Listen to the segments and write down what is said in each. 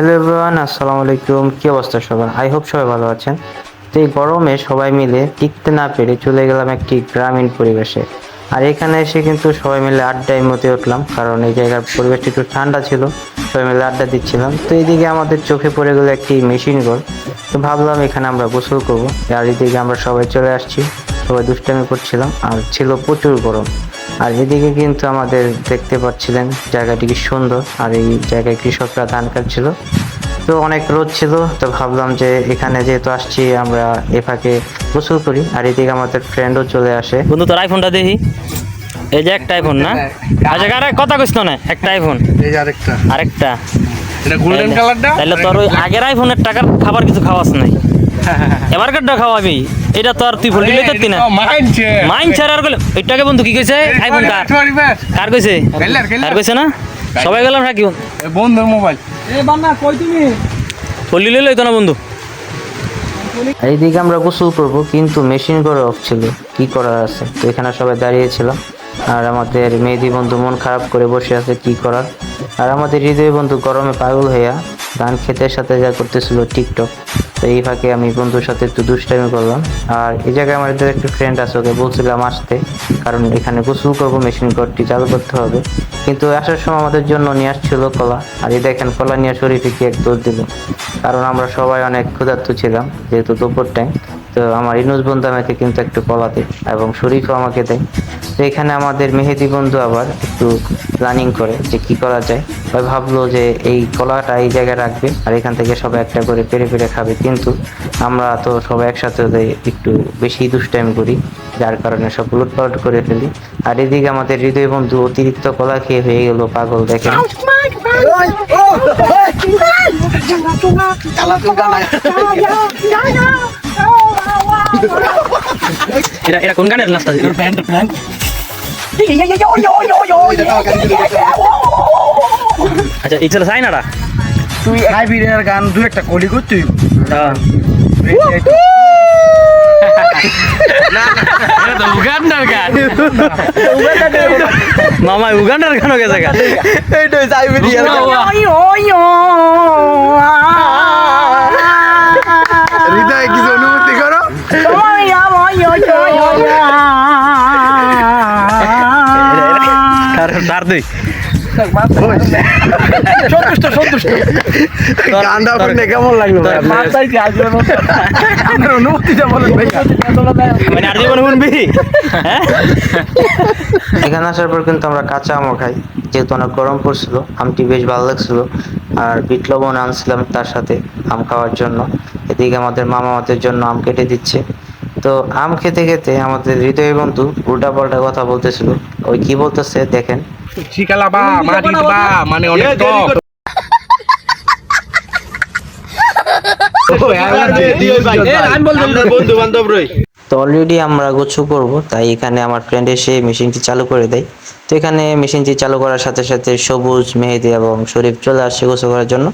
Everyone, আসসালামু আলাইকুম। কি অবস্থা সবার? আই হোপ সবাই ভালো আছেন। তো এই গরমে সবাই মিলে টিকতে না পেরে চলে গেলাম একটি গ্রামীণ পরিবেশে। আর এখানে এসে কিন্তু সবাই মিলে আড্ডায় মতে উঠলাম, কারণ এই জায়গার পরিবেশটা একটু ঠান্ডা ছিল, সবাই মিলে আড্ডা দিচ্ছিলাম। তো এইদিকে আমাদের চোখে পড়ে গেলো একটি মেশিন ঘর তো ভাবলাম এখানে আমরা গোসল করব। আর এইদিকে আমরা সবাই চলে আসছি। সবাই দুষ্টামি করছিলাম, আর ছিল প্রচুর গরম। আর এদিকে কিন্তু আমাদের দেখতে পাচ্ছিলেন জায়গাটি কি সুন্দর আর এই জায়গায় কৃষকরা ধান কাটছিল। তো অনেক রোদ ছিল তো ভাবলাম যে এখানে যেহেতু আসছি আমরা এ ফাঁকে গোসল করি। আর এদিকে আমাদের ফ্রেন্ডও চলে আসে। বন্ধু তোর আইফোনটা দেখি। এই যে একটা আইফোন না? আচ্ছা কারে কথা কইস না একটা আইফোন এই যে আরেকটা। আরেকটা। এটা গোল্ডেন কালারটা তাহলে তোর ওই আগের আইফোনের টাকার খাবার কিছু খাওয়াস নাই। এবার খাওয়াবি? এটা তো আর তুই ভুল দিলে না মাইনছে মাইন ছাড় আর গেলে ওইটাকে বন্ধু কি কইছে? আইফোন কার? কার কইছে। কার কইছে না? সবাই গেলাম নাকি বন্ধুর মোবাইল। বললি লইলো তো না বন্ধু। এইদিকে আমরা গোসল করব কিন্তু মেশিন করে অফ ছিল। কি করার আছে? তো এখানে সবাই দাঁড়িয়েছিলাম আর আমাদের মেহেদি বন্ধু মন খারাপ করে বসে আছে কি করার? আর আমাদের হৃদয় বন্ধু গরমে পাগল হইয়া ধান খেতের সাথে যা করতেছিল টিকটক, তো এই ফাঁকে আমি বন্ধুর সাথে একটু দুষ্টামি করলাম। আর এই জায়গায় আমাদের একটু ফ্রেন্ড আছে, ওকে বলছিলাম আসতে, কারণ এখানে গোসল করব মেশিন ঘরটি চালু করতে হবে। কিন্তু আসার সময় আমাদের জন্য নিয়ে আসছিল কলা, আর এই দেখেন কলা নিয়ে শরীফে কি এক দৌড় দিল। কারণ আমরা সবাই অনেক ক্ষুধার্ত ছিলাম, যেহেতু দুপুর টাইম তো আমার ইনুস বন্ধু আমাকে কিন্তু একটু কলা দেয় এবং শরীফও আমাকে দেয় তো এখানে আমাদের মেহেদি বন্ধু আবার একটু প্ল্যানিং করে যে কি করা যায় ওই ভাবলো যে এই কলাটা এই জায়গায় রাখবে আর এখান থেকে সবাই একটা করে পেরে পেরে খাবে কিন্তু আমরা তো সবাই একসাথে একটু বেশি দুষ্টাইম করি যার কারণে সব উলটপালট করে ফেলি আর এদিকে আমাদের হৃদয় বন্ধু অতিরিক্ত কলা খেয়ে হয়ে গেল পাগল দেখেন এটা এটা কোন গানের নাস্তা আচ্ছা ইচ্ছা চাই না তুই হাইব্রিডের গান দু একটা কলি কর তুই উগান্ডার গান। মামা উগান্ডার গান গেছে গা। এইটাই হাইব্রিডের এখানে আসার পর কিন্তু আমরা কাঁচা আমও খাই। যেহেতু অনেক গরম পড়ছিল, আমটি বেশ ভালো লাগছিল। আর বিট লবণ আনছিলাম তার সাথে আম খাওয়ার জন্য। এদিকে আমাদের মামা আমাদের জন্য আম কেটে দিচ্ছে। তো আম খেতে খেতে আমাদের হৃদয় বন্ধু উল্টা পাল্টা কথা বলতেছিল। ওই কি বলতেছে দেখেন। বা মানে অনেক টক। তো অলরেডি আমরা গোছু করব তাই এখানে আমার ফ্রেন্ড এসে মেশিনটি চালু করে দেয়। তো এখানে মেশিনটি চালু করার সাথে সাথে সবুজ মেহেদি এবং শরীফ চলে আসছে গোসল করার জন্য।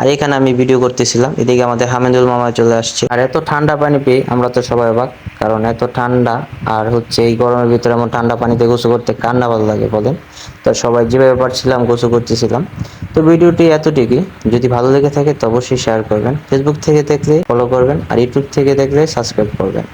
আর এখানে আমি ভিডিও করতেছিলাম। এদিকে আমাদের হামিদুল মামা চলে আসছে। আর এত ঠান্ডা পানি পেয়ে আমরা তো সবাই অবাক, কারণ এত ঠান্ডা আর হচ্ছে এই গরমের ভিতরে আমার ঠান্ডা পানিতে গোসল করতে কার না ভালো লাগে বলেন? তো সবাই যেভাবে পারছিলাম গোসল করতেছিলাম। তো ভিডিওটি এতটুকুই যদি ভালো লেগে থাকে তো অবশ্যই শেয়ার করবেন। ফেসবুক থেকে দেখলে ফলো করবেন আর ইউটিউব থেকে দেখলে সাবস্ক্রাইব করবেন।